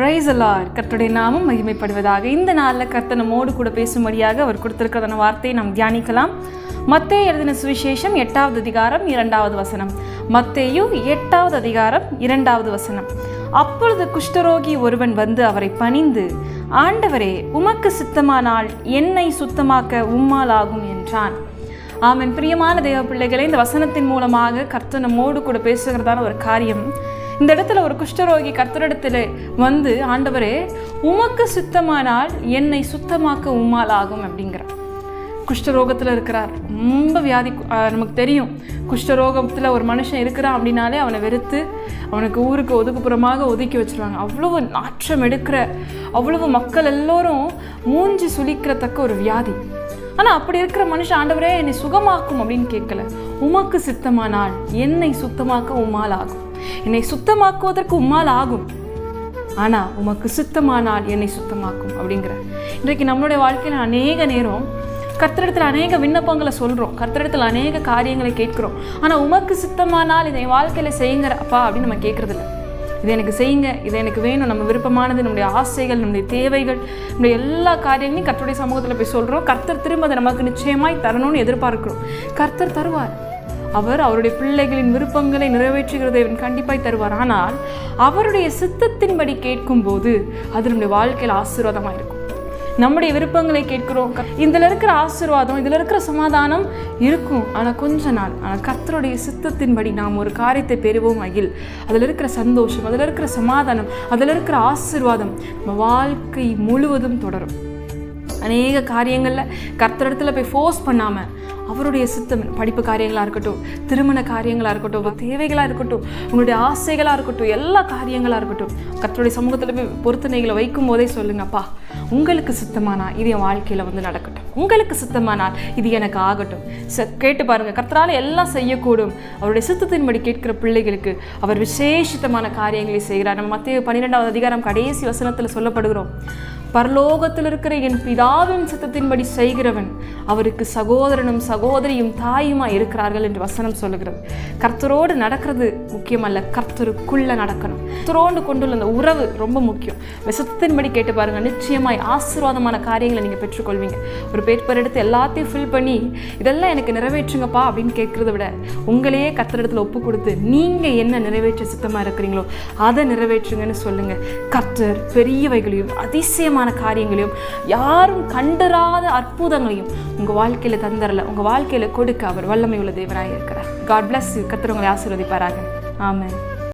Price அல்லார் கர்த்தருடைய நாமம் மகிமைப்படுவதாக. இந்த நாளில் கர்த்த நம்மோடு கூட பேசும்படியாக அவர் கொடுத்திருக்கிறதான வார்த்தையை நாம் தியானிக்கலாம். மத்தே எழுதின சுவிசேஷம் எட்டாவது அதிகாரம் இரண்டாவது வசனம். மத்தேயு எட்டாவது அதிகாரம் இரண்டாவது வசனம். அப்பொழுது குஷ்டரோகி ஒருவன் வந்து அவரை பணிந்து ஆண்டவரே உமக்கு சுத்தமானால் என்னை சுத்தமாக்க உம்மால் ஆகும் என்றான். ஆமன். பிரியமான தேவ பிள்ளைகளை இந்த வசனத்தின் மூலமாக கர்த்த நம்மோடு கூட பேசுகிறதான ஒரு காரியம். இந்த இடத்துல ஒரு குஷ்டரோகி கர்த்தரிடத்தில் வந்து ஆண்டவரே உமக்கு சுத்தமானால் என்னை சுத்தமாக்க உம்மால் ஆகும் அப்படிங்கிறார் குஷ்டரோகத்தில் இருக்கிறார். ரொம்ப வியாதி நமக்கு தெரியும். குஷ்டரோகத்தில் ஒரு மனுஷன் இருக்கிறான் அப்படின்னாலே அவனை வெறுத்து அவனுக்கு ஊருக்கு ஒதுக்குப்புறமாக ஒதுக்கி வச்சிருவாங்க. அவ்வளவு நாற்றம் எடுக்கிற அவ்வளவு மக்கள் எல்லோரும் மூஞ்சி சுழிக்கிறத்தக்க ஒரு வியாதி. ஆனால் அப்படி இருக்கிற மனுஷன் ஆண்டவரே என்னை சுகமாக்கும் அப்படின்னு கேட்கல. உமக்கு சித்தமானால் என்னை சுத்தமாக்க உம்மால் ஆகும். என்னை சுத்தமாக்குவதற்கு உம்மால் ஆகும். ஆனால் உமக்கு சுத்தமானால் என்னை சுத்தமாக்கும் அப்படிங்கிற. இன்றைக்கு நம்மளுடைய வாழ்க்கையில் அநேக நேரம் கர்த்தரிடத்தில் அநேக விண்ணப்பங்களை சொல்கிறோம் கர்த்தரிடத்தில் அநேக காரியங்களை கேட்குறோம். ஆனால் உமக்கு சித்தமானால் இதை என் வாழ்க்கையில் செய்யுங்கிற அப்பா அப்படின்னு நம்ம கேட்குறதில்ல இதை எனக்கு செய்யுங்க இது எனக்கு வேணும் நம்ம விருப்பமானது நம்முடைய ஆசைகள் நம்முடைய தேவைகள் நம்முடைய எல்லா காரியங்களையும் கர்த்தருடைய சமூகத்தில் போய் சொல்கிறோம் கர்த்தர் திரும்ப அதை நமக்கு நிச்சயமாய் தரணும்னு எதிர்பார்க்கிறோம். கர்த்தர் தருவார். அவர் அவருடைய பிள்ளைகளின் விருப்பங்களை நிறைவேற்றுகிறதை அவன் கண்டிப்பாய் தருவார். ஆனால் அவருடைய சித்தத்தின்படி கேட்கும்போது அது நம்முடைய வாழ்க்கையில் ஆசீர்வாதமாக இருக்கும். நம்முடைய விருப்பங்களை கேட்கிறோம். இதில் இருக்கிற ஆசீர்வாதம் இதுல இருக்கிற சமாதானம் இருக்கும். ஆனால் கொஞ்ச நாள் ஆனால் கர்த்தருடைய சித்தத்தின்படி நாம் ஒரு காரியத்தை பெறுவோம் அகில். அதுல இருக்கிற சந்தோஷம் அதுல இருக்கிற சமாதானம் அதுல இருக்கிற ஆசீர்வாதம் நம்ம வாழ்க்கை முழுவதும் தொடரும். அநேக காரியங்களில் கர்த்தரிடத்துல போய் ஃபோர்ஸ் பண்ணாமல் அவருடைய சித்தம் படிப்பு காரியங்களாக இருக்கட்டும் திருமண காரியங்களாக இருக்கட்டும் தேவைகளாக இருக்கட்டும் உங்களுடைய ஆசைகளாக இருக்கட்டும் எல்லா காரியங்களாக இருக்கட்டும் கத்தருடைய சமூகத்தில் போய் பொருத்தனைகளை வைக்கும் போதே சொல்லுங்கப்பா. உங்களுக்கு சுத்தமானா இது என் வாழ்க்கையில் வந்து நடக்கட்டும். உங்களுக்கு சுத்தமானால் இது எனக்கு ஆகட்டும். ச கேட்டு பாருங்க. கர்த்தரால் எல்லாம் செய்யக்கூடும். அவருடைய சித்தத்தின்படி கேட்கிற பிள்ளைகளுக்கு அவர் விசேஷித்தமான காரியங்களை செய்கிறார். நம்ம மத்திய பன்னிரெண்டாவது அதிகாரம் கடைசி வசனத்தில் சொல்லப்படுகிறோம். பரலோகத்தில் இருக்கிற என் பிதாவின் சித்தத்தின்படி செய்கிறவன் அவருக்கு சகோதரனும் சகோதரியும் தாயுமா இருக்கிறார்கள் என்று வசனம் சொல்லுகிறது. கர்த்தரோடு நடக்கிறது முக்கியமல்ல. கர்த்தருக்குள்ள நடக்கணும். கர்த்தரோடு கொண்டுள்ள அந்த உறவு ரொம்ப முக்கியம். சித்தத்தின்படி கேட்டு பாருங்க. நிச்சயமாய் ஆசீர்வாதமான காரியங்களை நீங்கள் பெற்றுக்கொள்வீங்க. ஒரு பேப்பர் எடுத்து எல்லாத்தையும் ஃபில் பண்ணி இதெல்லாம் எனக்கு நிறைவேற்றுங்கப்பா அப்படின்னு கேட்குறத விட உங்களையே கர்த்தரிடத்துல ஒப்பு கொடுத்து நீங்கள் என்ன நிறைவேற்ற சுத்தமாக இருக்கிறீங்களோ அதை நிறைவேற்றுங்கன்னு சொல்லுங்கள் கர்த்தர் பெரியவைகளையும் அதிசயமான காரியங்களையும் யாரும் கண்டராத அற்புதங்களையும் உங்கள் வாழ்க்கையில் தந்தரல. உங்கள் வாழ்க்கையில் கொடுக்க அவர் வல்லமை உள்ள தேவனாக இருக்கிறார் காட் பிளஸ் கத்திரவங்களை ஆசீர்வதிப்பாராங்க ஆமாம்